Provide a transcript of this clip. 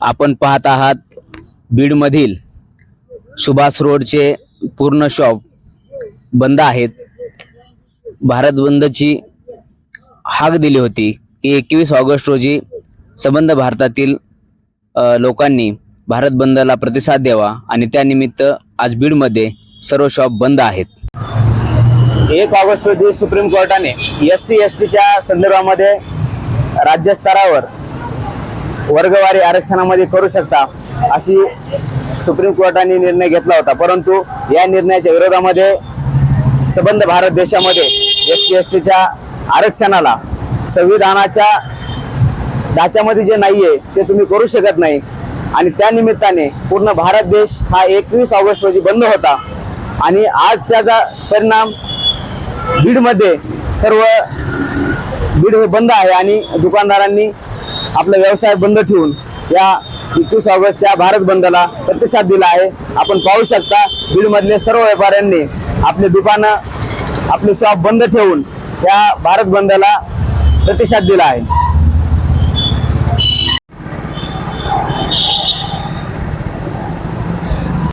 आपण पाहत आहात बीडमधील सुभाष रोडचे पूर्ण शॉप बंद आहेत. भारत बंदची हाक दिली होती. की एकवीस ऑगस्ट रोजी संबंध भारतातील लोकांनी भारत बंदला प्रतिसाद द्यावा आणि त्यानिमित्त आज बीडमध्ये सर्व शॉप बंद आहेत. एक ऑगस्ट रोजी सुप्रीम कोर्टाने एस सी एस टीच्या संदर्भामध्ये राज्यस्तरावर वर्गवारी आरक्षणामध्ये करू शकता अशी सुप्रीम कोर्टाने निर्णय घेतला होता. परंतु या निर्णयाच्या विरोधामध्ये संबंध भारत देशामध्ये एस सी एस टीच्या आरक्षणाला संविधानाच्या ढाच्यामध्ये जे नाही आहे ते तुम्ही करू शकत नाही. आणि त्या निमित्ताने पूर्ण भारत देश हा एकवीस ऑगस्ट रोजी बंद होता. आणि आज त्याचा परिणाम बीडमध्ये सर्व बीड हे बंद आहे आणि दुकानदारांनी आपला व्यवसाय बंद ठेवून या एकवीस ऑगस्टच्या भारत बंदला प्रतिसाद दिला आहे. आपण पाहू शकता बीडमधले सर्व व्यापाऱ्यांनी आपले दुकानं आपले शॉप बंद ठेवून या भारत बंदला प्रतिसाद दिला आहे.